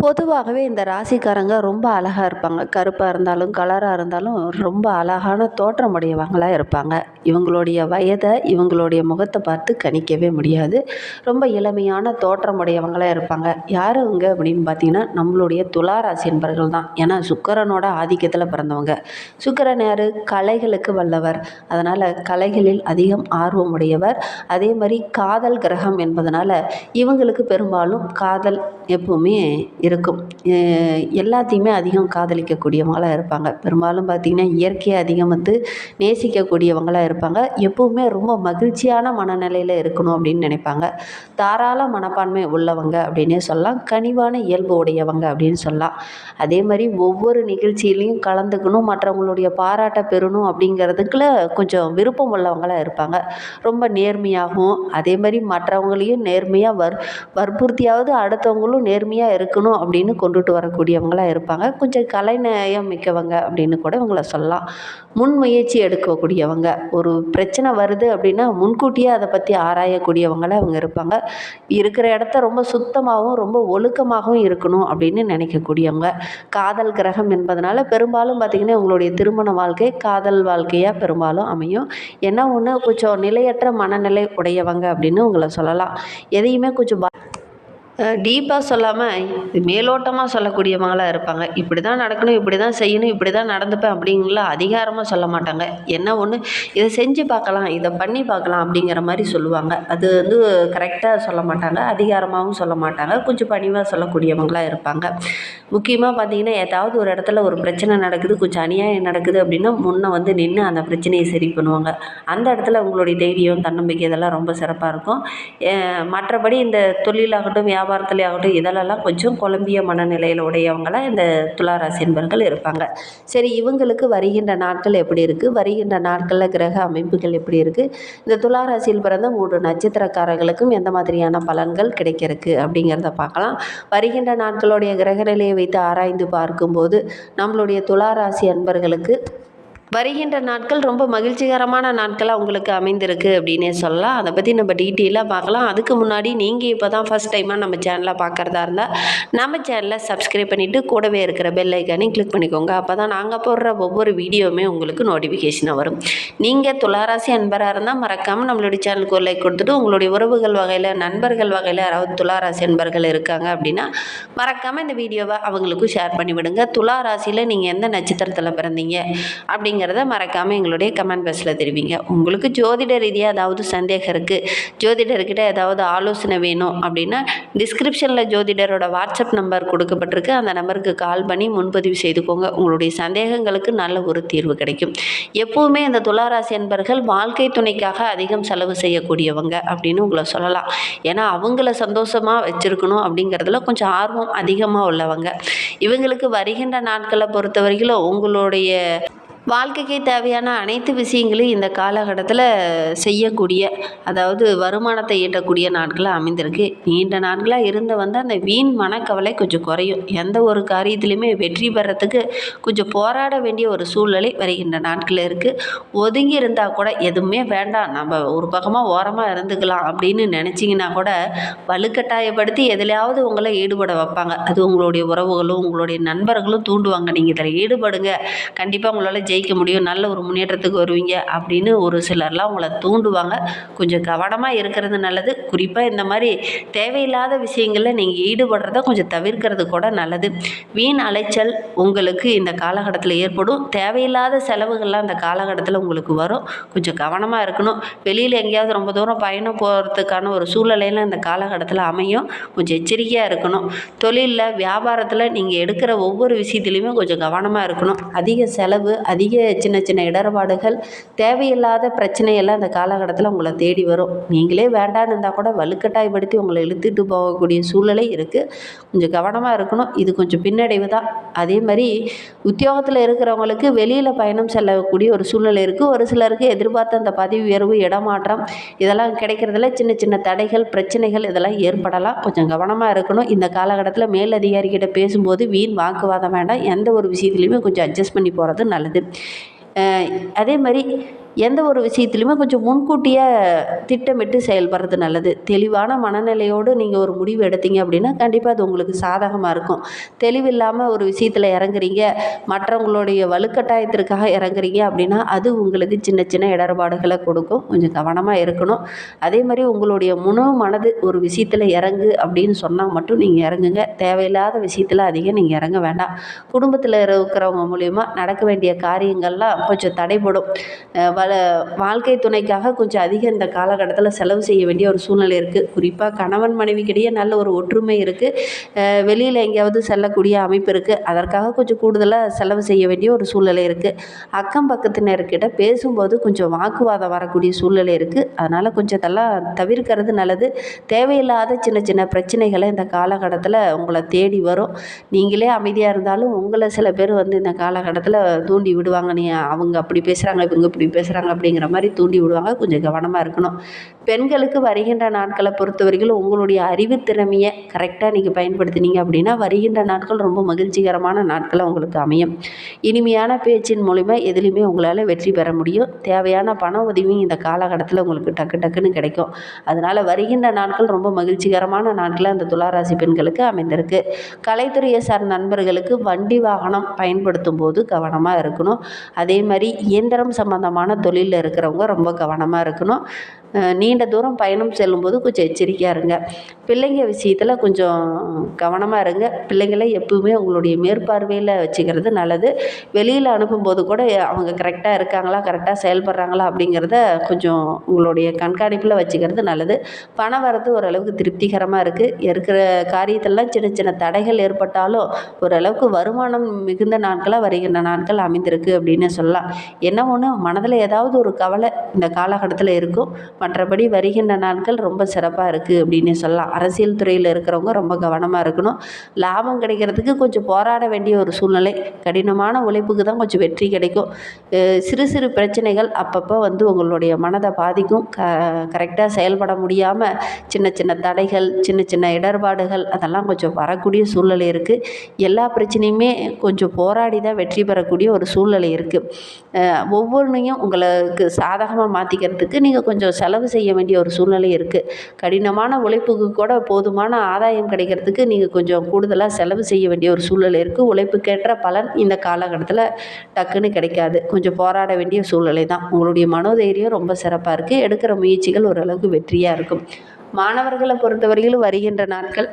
பொதுவாகவே இந்த ராசிக்காரங்க ரொம்ப அழகாக இருப்பாங்க. கருப்பாக இருந்தாலும் கலராக இருந்தாலும் ரொம்ப அழகான தோற்றமுடையவங்களாக இருப்பாங்க. இவங்களுடைய வயதை இவங்களுடைய முகத்தை பார்த்து கணிக்கவே முடியாது. ரொம்ப இளமையான தோற்றமுடையவங்களாக இருப்பாங்க. யார் அவங்க அப்படின்னு பார்த்தீங்கன்னா நம்மளுடைய துலா ராசி என்பர்கள் தான். ஏன்னா சுக்கரனோட ஆதிக்கத்தில் பிறந்தவங்க. சுக்கரன் யார்? கலைகளுக்கு வல்லவர். அதனால் கலைகளில் அதிகம் ஆர்வம் உடையவர். அதே மாதிரி காதல் கிரகம் என்பதனால் இவங்களுக்கு பெரும்பாலும் காதல் எப்பவுமே இருக்கும். எல்லாத்தையுமே அதிகம் காதலிக்கக்கூடியவங்களாக இருப்பாங்க. பெரும்பாலும் பார்த்திங்கன்னா இயற்கையை அதிகம் வந்து நேசிக்கக்கூடியவங்களாக இருப்பாங்க. எப்போவுமே ரொம்ப மகிழ்ச்சியான மனநிலையில் இருக்கணும் அப்படின்னு நினைப்பாங்க. தாராள மனப்பான்மை உள்ளவங்க அப்படின்னே சொல்லலாம். கனிவான இயல்பு உடையவங்க அப்படின்னு சொல்லலாம். அதே மாதிரி ஒவ்வொரு நிகழ்ச்சியிலையும் கலந்துக்கணும். மற்றவங்களுடைய பாராட்டை பெறணும் அப்படிங்கிறதுக்குள்ள கொஞ்சம் விருப்பம் உள்ளவங்களாக இருப்பாங்க. ரொம்ப நேர்மையாகவும் அதே மாதிரி மற்றவங்களையும் நேர்மையாக வர் வற்புறுத்தியாவது அடுத்தவங்களும் நேர்மையாக இருக்கணும் அப்படின்னு கொண்டுட்டு வரக்கூடியவங்களாக இருப்பாங்க. கொஞ்சம் கலைநயம் மிக்கவங்க அப்படின்னு கூட இவங்கள சொல்லலாம். முன்முயற்சி எடுக்கக்கூடியவங்க. ஒரு பிரச்சனை வருது அப்படின்னா முன்கூட்டியே அதை பற்றி ஆராயக்கூடியவங்களாக அவங்க இருப்பாங்க. இருக்கிற இடத்த ரொம்ப சுத்தமாகவும் ரொம்ப ஒழுக்கமாகவும் இருக்கணும் அப்படின்னு நினைக்கக்கூடியவங்க. காதல் கிரகம் என்பதனால பெரும்பாலும் பார்த்திங்கன்னா உங்களுடைய திருமண வாழ்க்கை காதல் வாழ்க்கையாக பெரும்பாலும் அமையும். என்ன ஒன்று கொஞ்சம் நிலையற்ற மனநிலை உடையவங்க அப்படின்னு உங்களை சொல்லலாம். எதையுமே கொஞ்சம் டீப்பாக சொல்லாமல் மேலோட்டமாக சொல்லக்கூடியவங்களாக இருப்பாங்க. இப்படி தான் நடக்கணும் இப்படி தான் செய்யணும் இப்படி தான் நடந்துப்பேன் அப்படிங்கலாம் அதிகாரமாக சொல்ல மாட்டாங்க. என்ன ஒன்று இதை செஞ்சு பார்க்கலாம் இதை பண்ணி பார்க்கலாம் அப்படிங்கிற மாதிரி சொல்லுவாங்க. அது வந்து கரெக்டாக சொல்ல மாட்டாங்க அதிகாரமாகவும் சொல்ல மாட்டாங்க கொஞ்சம் பணிவாக சொல்லக்கூடியவங்களாக இருப்பாங்க. முக்கியமாக பார்த்தீங்கன்னா ஏதாவது ஒரு இடத்துல ஒரு பிரச்சனை நடக்குது கொஞ்சம் அநியாயம் நடக்குது அப்படின்னா முன்னே வந்து நின்று அந்த பிரச்சனையை சரி பண்ணுவாங்க. அந்த இடத்துல உங்களுடைய தைரியம் தன்னம்பிக்கை இதெல்லாம் ரொம்ப சிறப்பாக இருக்கும். மற்றபடி இந்த தொழிலாகட்டும் வியாபாரத்துலேயே ஆகட்டும் இதிலெல்லாம் கொஞ்சம் குழம்பிய மனநிலையில் உடையவங்களாக இந்த துளாராசி என்பர்கள் இருப்பாங்க. சரி இவங்களுக்கு வருகின்ற நாட்கள் எப்படி இருக்குது வருகின்ற நாட்களில் கிரக அமைப்புகள் எப்படி இருக்குது இந்த துளாராசியில் பிறந்த மூன்று நட்சத்திரக்காரர்களுக்கும் எந்த மாதிரியான பலன்கள் கிடைக்கிறதுக்கு அப்படிங்கிறத பார்க்கலாம். வருகின்ற நாட்களுடைய கிரகநிலையை வைத்து ஆராய்ந்து பார்க்கும்போது நம்மளுடைய துளாராசி அன்பர்களுக்கு வருகின்ற நாட்கள் ரொம்ப மகிழ்ச்சிகரமான நாட்களாக உங்களுக்கு அமைந்திருக்கு அப்படின்னே சொல்லலாம். அதை பற்றி நம்ம டீட்டெயிலாக பார்க்கலாம். அதுக்கு முன்னாடி நீங்கள் இப்போ தான் ஃபஸ்ட் டைமாக நம்ம சேனலை பார்க்குறதா இருந்தால் நம்ம சேனலை சப்ஸ்கிரைப் பண்ணிவிட்டு கூடவே இருக்கிற பெல் ஐக்கானையும் கிளிக் பண்ணிக்கோங்க. அப்போ தான் நாங்கள் போடுற ஒவ்வொரு வீடியோவுமே உங்களுக்கு நோட்டிஃபிகேஷனாக வரும். நீங்கள் துளாராசி அன்பராக இருந்தால் மறக்காமல் நம்மளுடைய சேனலுக்கு ஒரு லைக் கொடுத்துட்டு உங்களுடைய உறவுகள் வகையில் நண்பர்கள் வகையில் யாராவது துளாராசி அன்பர்கள் இருக்காங்க அப்படின்னா மறக்காமல் இந்த வீடியோவை அவங்களுக்கும் ஷேர் பண்ணிவிடுங்க. துளாராசியில் நீங்கள் எந்த நட்சத்திரத்தில் பிறந்தீங்க அப்படிங்கிறத மறக்காமல் எங்களுடைய கமெண்ட் பாக்ஸில் தெரிவிங்க. உங்களுக்கு ஜோதிட ரீதியாக ஏதாவது சந்தேகம் இருக்குது ஜோதிடர்கிட்ட ஏதாவது ஆலோசனை வேணும் அப்படின்னா டிஸ்கிரிப்ஷனில் ஜோதிடரோட வாட்ஸ்அப் நம்பர் கொடுக்கப்பட்டிருக்கு. அந்த நம்பருக்கு கால் பண்ணி முன்பதிவு செய்துக்கோங்க. உங்களுடைய சந்தேகங்களுக்கு நல்ல ஒரு தீர்வு கிடைக்கும். எப்போவுமே இந்த துளாராசி என்பர்கள் வாழ்க்கை துணைக்காக அதிகம் செலவு செய்யக்கூடியவங்க அப்படின்னு உங்களை சொல்லலாம். ஏன்னா அவங்கள சந்தோஷமாக வச்சுருக்கணும் அப்படிங்கிறதுல கொஞ்சம் ஆர்வம் அதிகமாக உள்ளவங்க. இவங்களுக்கு வருகின்ற நாட்களை பொறுத்த வரைக்கும் உங்களுடைய வாழ்க்கைக்கு தேவையான அனைத்து விஷயங்களையும் இந்த காலகட்டத்தில் செய்யக்கூடிய அதாவது வருமானத்தை ஈட்டக்கூடிய நாட்களாக அமைந்திருக்கு. நீண்ட நாட்களாக இருந்து வந்து அந்த வீண் மனக்கவலை கொஞ்சம் குறையும். எந்த ஒரு காரியத்திலையுமே வெற்றி பெறத்துக்கு கொஞ்சம் போராட வேண்டிய ஒரு சூழ்நிலை வருகின்ற நாட்களில் இருக்குது ஒதுங்கி இருந்தால் கூட எதுவுமே வேண்டாம். நம்ம ஒரு பக்கமாக ஓரமாக இருந்துக்கலாம் அப்படின்னு நினச்சிங்கன்னா கூட வலுக்கட்டாயப்படுத்தி எதுலையாவது உங்களை ஈடுபட வைப்பாங்க. அது உங்களுடைய உறவுகளும் உங்களுடைய நண்பர்களும் தூண்டுவாங்க. நீங்கள் இதில் ஈடுபடுங்க. கண்டிப்பாக உங்களால் ஜெயிக்க முடியும் நல்ல ஒரு முன்னேற்றத்துக்கு வருவீங்க அப்படின்னு ஒரு சிலர்லாம் உங்களை தூண்டுவாங்க. கொஞ்சம் கவனமாக இருக்கிறது நல்லது. குறிப்பாக இந்த மாதிரி தேவையில்லாத விஷயங்களில் நீங்கள் ஈடுபடுறத கொஞ்சம் தவிர்க்கிறது கூட நல்லது. வீண் அலைச்சல் உங்களுக்கு இந்த காலகட்டத்தில் ஏற்படும். தேவையில்லாத செலவுகள்லாம் இந்த காலகட்டத்தில் உங்களுக்கு வரும். கொஞ்சம் கவனமாக இருக்கணும். வெளியில் எங்கேயாவது ரொம்ப தூரம் பயணம் போகிறதுக்கான ஒரு சூழ்நிலையெல்லாம் இந்த காலகட்டத்தில் அமையும். கொஞ்சம் எச்சரிக்கையாக இருக்கணும். தொழிலில் வியாபாரத்தில் நீங்கள் எடுக்கிற ஒவ்வொரு விஷயத்துலையுமே கொஞ்சம் கவனமாக இருக்கணும். அதிக செலவு அதிக அதிக சின்ன சின்ன இடர்பாடுகள் தேவையில்லாத பிரச்சனையெல்லாம் இந்த காலகட்டத்தில் உங்களை தேடி வரும். நீங்களே வேண்டான்னு இருந்தால் கூட வலுக்கட்டாயப்படுத்தி உங்களை இழுத்துட்டு போகக்கூடிய சூழ்நிலை இருக்குது கொஞ்சம் கவனமாக இருக்கணும். இது கொஞ்சம் பின்னடைவு தான். அதே மாதிரி உத்தியோகத்தில் இருக்கிறவங்களுக்கு வெளியில் பயணம் செல்லக்கூடிய ஒரு சூழ்நிலை இருக்குது ஒரு சிலருக்கு எதிர்பார்த்த அந்த பதவி உயர்வு இடமாற்றம் இதெல்லாம் கிடைக்கிறதுல சின்ன சின்ன தடைகள் பிரச்சனைகள் இதெல்லாம் ஏற்படலாம். கொஞ்சம் கவனமாக இருக்கணும். இந்த காலகட்டத்தில் மேலதிகாரிகிட்ட பேசும்போது வீண் வாக்குவாதம் வேண்டாம். எந்த ஒரு விஷயத்துலையுமே கொஞ்சம் அட்ஜஸ்ட் பண்ணி போகிறது நல்லது. அதே மாதிரி எந்த ஒரு விஷயத்துலையுமே கொஞ்சம் முன்கூட்டியே திட்டமிட்டு செயல்படுறது நல்லது. தெளிவான மனநிலையோடு நீங்கள் ஒரு முடிவு எடுத்தீங்க அப்படின்னா கண்டிப்பாக அது உங்களுக்கு சாதகமாக இருக்கும். தெளிவில்லாமல் ஒரு விஷயத்தில் இறங்குறீங்க மற்றவங்களுடைய வலுக்கட்டாயத்திற்காக இறங்குறீங்க அப்படின்னா அது உங்களுக்கு சின்ன சின்ன இடர்பாடுகளை கொடுக்கும். கொஞ்சம் கவனமாக இருக்கணும். அதே மாதிரி உங்களுடைய முழு மனது ஒரு விஷயத்தில் இறங்கு அப்படின்னு சொன்னால் மட்டும் நீங்கள் இறங்குங்க. தேவையில்லாத விஷயத்தில் அதிகம் நீங்கள் இறங்க வேண்டாம். குடும்பத்தில் இருக்கிறவங்க மூலிமா நடக்க வேண்டிய காரியங்கள்லாம் கொஞ்சம் தடைபடும். பல வாழ்க்கை துணைக்காக கொஞ்சம் அதிகம் இந்த காலகட்டத்தில் செலவு செய்ய வேண்டிய ஒரு சூழ்நிலை இருக்குது. குறிப்பாக கணவன் மனைவிக்கிடையே நல்ல ஒரு ஒற்றுமை இருக்குது. வெளியில் எங்கேயாவது செல்லக்கூடிய அமைப்பு இருக்குது. அதற்காக கொஞ்சம் கூடுதலாக செலவு செய்ய வேண்டிய ஒரு சூழ்நிலை இருக்குது. அக்கம் பக்கத்தினர்கிட்ட பேசும்போது கொஞ்சம் வாக்குவாதம் வரக்கூடிய சூழ்நிலை இருக்குது. அதனால் கொஞ்சம் இதெல்லாம் தவிர்க்கிறது நல்லது. தேவையில்லாத சின்ன சின்ன பிரச்சனைகளை இந்த காலகட்டத்தில் உங்களை தேடி வரும். நீங்களே அமைதியாக இருந்தாலும் உங்களை சில பேர் வந்து இந்த காலகட்டத்தில் தூண்டி விடுவாங்க. நீ அவங்க அப்படி பேசுகிறாங்க இவங்க இப்படி பேசுகிறாங்க அப்படிங்கிற மாதிரி தூண்டி விடுவாங்க. கொஞ்சம் கவனமாக இருக்கணும். பெண்களுக்கு வருகின்ற நாட்களை பொறுத்தவரைக்கும் உங்களுடைய அறிவு திறமையை கரெக்டாக நீங்கள் பயன்படுத்தினீங்க அப்படின்னா வருகின்ற நாட்கள் ரொம்ப மகிழ்ச்சிகரமான நாட்களை உங்களுக்கு அமையும். இனிமையான பேச்சின் மூலிமா எதுலேயுமே உங்களால் வெற்றி பெற முடியும். தேவையான பண உதவியும் இந்த காலகட்டத்தில் உங்களுக்கு டக்கு டக்குன்னு கிடைக்கும். அதனால் வருகின்ற நாட்கள் ரொம்ப மகிழ்ச்சிகரமான நாட்கள் அந்த துளாராசி பெண்களுக்கு அமைந்திருக்கு. கலைத்துறையை சார்ந்த நண்பர்களுக்கு வண்டி வாகனம் பயன்படுத்தும் போது கவனமாக இருக்கணும். அதே மாதிரி இயந்திரம் சம்மந்தமான தொழிலில் இருக்கிறவங்க ரொம்ப கவனமாக இருக்கணும். நீண்ட தூரம் பயணம் செல்லும்போது கொஞ்சம் எச்சரிக்கையாக இருங்க. பிள்ளைங்க விஷயத்தில் கொஞ்சம் கவனமாக இருங்க. பிள்ளைங்களை எப்பவுமே உங்களுடைய மேற்பார்வையில் வச்சுக்கிறது நல்லது. வெளியில் அனுப்பும்போது கூட அவங்க கரெக்டாக இருக்காங்களா கரெக்டாக செயல்படுறாங்களா அப்படிங்கிறத கொஞ்சம் உங்களுடைய கண்காணிப்பில் வச்சுக்கிறது நல்லது. பணம் வரது ஓரளவுக்கு திருப்திகரமாக இருக்குது இருக்கிற காரியத்திலலாம் சின்ன சின்ன தடைகள் ஏற்பட்டாலும் ஓரளவுக்கு வருமானம் மிகுந்த நாட்களாக வருகின்ற நாட்கள் அமைந்திருக்கு அப்படின்னு சொல்லலாம். என்ன ஒன்று மனதில் ஏதாவது ஒரு கவலை இந்த காலகட்டத்தில் இருக்கும். மற்றபடி வருகின்ற நாட்கள் ரொம்ப சிறப்பாக இருக்குது அப்படின்னு சொல்லலாம். அரசியல் துறையில் இருக்கிறவங்க ரொம்ப கவனமாக இருக்கணும். லாபம் கிடைக்கிறதுக்கு கொஞ்சம் போராட வேண்டிய ஒரு சூழ்நிலை. கடினமான உழைப்புக்கு தான் கொஞ்சம் வெற்றி கிடைக்கும். சிறு சிறு பிரச்சனைகள் அப்பப்போ வந்து உங்களுடைய மனதை பாதிக்கும். க கரெக்டாக செயல்பட முடியாமல் சின்ன சின்ன தடைகள் சின்ன சின்ன இடர்பாடுகள் அதெல்லாம் கொஞ்சம் வரக்கூடிய சூழ்நிலை இருக்குது எல்லா பிரச்சனையுமே கொஞ்சம் போராடி தான் வெற்றி பெறக்கூடிய ஒரு சூழ்நிலை இருக்குது ஒவ்வொன்றையும் உங்களுக்கு சாதகமாக மாற்றிக்கிறதுக்கு நீங்கள் கொஞ்சம் செலவு செலவு செய்ய வேண்டிய ஒரு சூழ்நிலை இருக்குது கடினமான உழைப்புக்கு கூட போதுமான ஆதாயம் கிடைக்கிறதுக்கு நீங்கள் கொஞ்சம் கூடுதலாக செலவு செய்ய வேண்டிய ஒரு சூழ்நிலை இருக்குது உழைப்புக்கேற்ற பலன் இந்த காலகட்டத்தில் டக்குன்னு கிடைக்காது. கொஞ்சம் போராட வேண்டிய சூழ்நிலை தான். உங்களுடைய மனோதைரியம் ரொம்ப சிறப்பாக இருக்குது எடுக்கிற முயற்சிகள் ஓரளவுக்கு வெற்றியாக இருக்கும். மாணவர்களை பொறுத்தவரையிலும் வருகின்ற நாட்கள்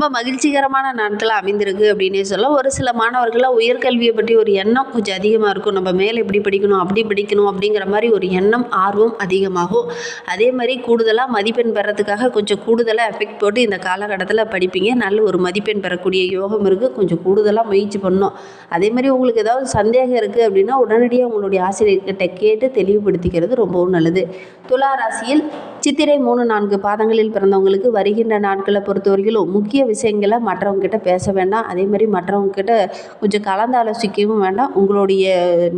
ரொம்ப மகிழ்ச்சிகரமான நாட்களாக அமைந்திருக்கு அப்படின்னே சொல்லலாம் ஒரு சில மாணவர்களாக உயர்கல்வியை பற்றி ஒரு எண்ணம் கொஞ்சம் அதிகமாக இருக்கும். நம்ம மேலே இப்படி படிக்கணும் அப்படி படிக்கணும் அப்படிங்கிற மாதிரி ஒரு எண்ணம் ஆர்வம் அதிகமாகும். அதே மாதிரி கூடுதலாக மதிப்பெண் பெறத்துக்காக கொஞ்சம் கூடுதலாக எஃபெக்ட் போட்டு இந்த காலகட்டத்தில் படிப்பீங்க. நல்ல ஒரு மதிப்பெண் பெறக்கூடிய யோகம் இருக்குது கொஞ்சம் கூடுதலாக முயற்சி பண்ணணும். அதே மாதிரி உங்களுக்கு ஏதாவது சந்தேகம் இருக்குது அப்படின்னா உடனடியாக உங்களுடைய ஆசிரியர்கிட்ட கேட்டு தெளிவுபடுத்திக்கிறது ரொம்பவும் நல்லது. துலா ராசியில் சித்திரை மூணு நான்கு பாதங்களில் பிறந்தவங்களுக்கு வருகின்ற நாட்களை பொறுத்தவரையிலும் முக்கிய விஷயங்களை மற்றவங்கக்கிட்ட பேச வேண்டாம். அதே மாதிரி கொஞ்சம் கலந்து ஆலோசிக்கவும் வேண்டாம். உங்களுடைய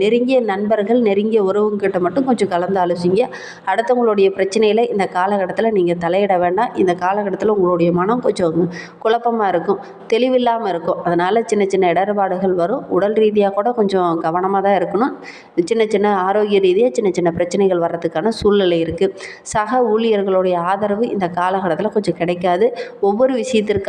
நெருங்கிய நண்பர்கள் நெருங்கிய உறவுங்கிட்ட மட்டும் கொஞ்சம் கலந்து ஆலோசிங்க. அடுத்தவங்களுடைய பிரச்சனையில் இந்த காலகட்டத்தில் நீங்கள் தலையிட வேண்டாம். இந்த காலகட்டத்தில் உங்களுடைய மனம் கொஞ்சம் குழப்பமாக இருக்கும். தெளிவில்லாமல் இருக்கும். அதனால் சின்ன சின்ன இடர்பாடுகள் வரும். உடல் ரீதியாக கூட கொஞ்சம் கவனமாக தான் இருக்கணும். சின்ன சின்ன ஆரோக்கிய ரீதியாக சின்ன சின்ன பிரச்சனைகள் வர்றதுக்கான சூழ்நிலை இருக்குது சக ஊழியர்களுடைய ஆதரவு இந்த காலகட்டத்தில் கொஞ்சம் கிடைக்காது. ஒவ்வொரு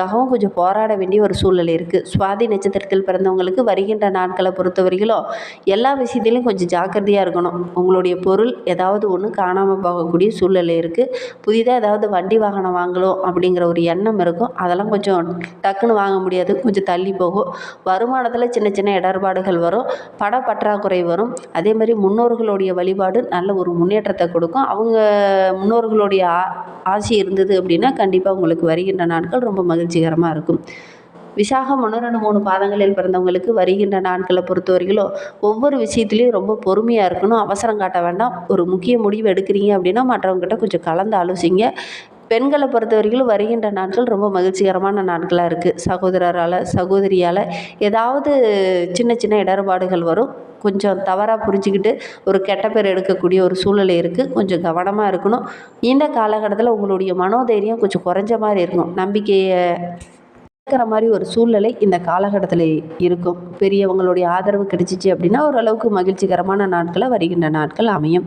அதுக்காகவும் கொஞ்சம் போராட வேண்டிய ஒரு சூழ்நிலை இருக்குது சுவாதி நட்சத்திரத்தில் பிறந்தவங்களுக்கு வருகின்ற நாட்களை பொறுத்தவரையிலும் எல்லா விஷயத்திலையும் கொஞ்சம் ஜாக்கிரதையாக இருக்கணும். உங்களுடைய பொருள் ஏதாவது ஒன்று காணாமல் போகக்கூடிய சூழ்நிலை இருக்குது புதிதாக ஏதாவது வண்டி வாகனம் வாங்கலாம் அப்படிங்கிற ஒரு எண்ணம் இருக்கும். அதெல்லாம் கொஞ்சம் டக்குன்னு வாங்க முடியாது. கொஞ்சம் தள்ளி போகும். வருமானத்தில் சின்ன சின்ன இடர்பாடுகள் வரும். பண பற்றாக்குறை வரும். அதே மாதிரி முன்னோர்களுடைய வழிபாடு நல்ல ஒரு முன்னேற்றத்தை கொடுக்கும். அவங்க முன்னோர்களுடைய ஆ ஆசி இருந்தது அப்படின்னா கண்டிப்பாக உங்களுக்கு வருகின்ற நாட்கள் ரொம்ப மகிழ்ச்சி மகிழ்ச்சிகரமாக இருக்கும். விசாகம் ஒன்று ரெண்டு மூணு பாதங்களில் பிறந்தவங்களுக்கு வருகின்ற நாட்களை பொறுத்தவரையிலும் ஒவ்வொரு விஷயத்துலையும் ரொம்ப பொறுமையாக இருக்கணும். அவசரம் காட்ட வேண்டாம். ஒரு முக்கிய முடிவு எடுக்கிறீங்க அப்படின்னா மற்றவங்ககிட்ட கொஞ்சம் கலந்து ஆலோசிங்க. பெண்களை பொறுத்த வரைக்கும் வருகின்ற நாட்கள் ரொம்ப மகிழ்ச்சிகரமான நாட்களாக இருக்குது சகோதரரால் சகோதரியால் ஏதாவது சின்ன சின்ன இடர்பாடுகள் வரும். கொஞ்சம் தவறாக புரிஞ்சுக்கிட்டு ஒரு கெட்ட பேர் எடுக்கக்கூடிய ஒரு சூழ்நிலை இருக்குது கொஞ்சம் கவனமாக இருக்கணும். இந்த காலகட்டத்தில் உங்களுடைய மனோதைரியம் கொஞ்சம் குறைஞ்ச மாதிரி இருக்கும். நம்பிக்கையை இருக்கிற மாதிரி ஒரு சூழ்நிலை இந்த காலகட்டத்தில் இருக்கும். பெரியவங்களுடைய ஆதரவு கிடைச்சிச்சு அப்படின்னா ஓரளவுக்கு மகிழ்ச்சிகரமான நாட்களை வருகின்ற நாட்கள் அமையும்.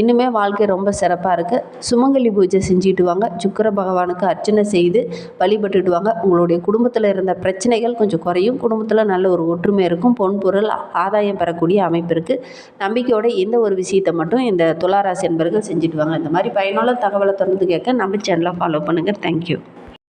இன்னுமே வாழ்க்கை ரொம்ப சிறப்பாக இருக்குது சுமங்கலி பூஜை செஞ்சுட்டு வாங்க. சுக்கிர பகவானுக்கு அர்ச்சனை செய்து வழிபட்டுட்டு வாங்க. உங்களுடைய குடும்பத்தில் இருந்த பிரச்சனைகள் கொஞ்சம் குறையும். குடும்பத்தில் நல்ல ஒரு ஒற்றுமை இருக்கும். பொன் பொருள் ஆதாயம் பெறக்கூடிய அமைப்பு இருக்குது நம்பிக்கையோட எந்த ஒரு விஷயத்தை மட்டும் இந்த துளாராசி என்பர்கள் செஞ்சுட்டு வாங்க. இந்த மாதிரி பயனுள்ள தகவலை தொடர்ந்து கேட்க நம்ம சேனலை ஃபாலோ பண்ணுங்கள் தேங்க்யூ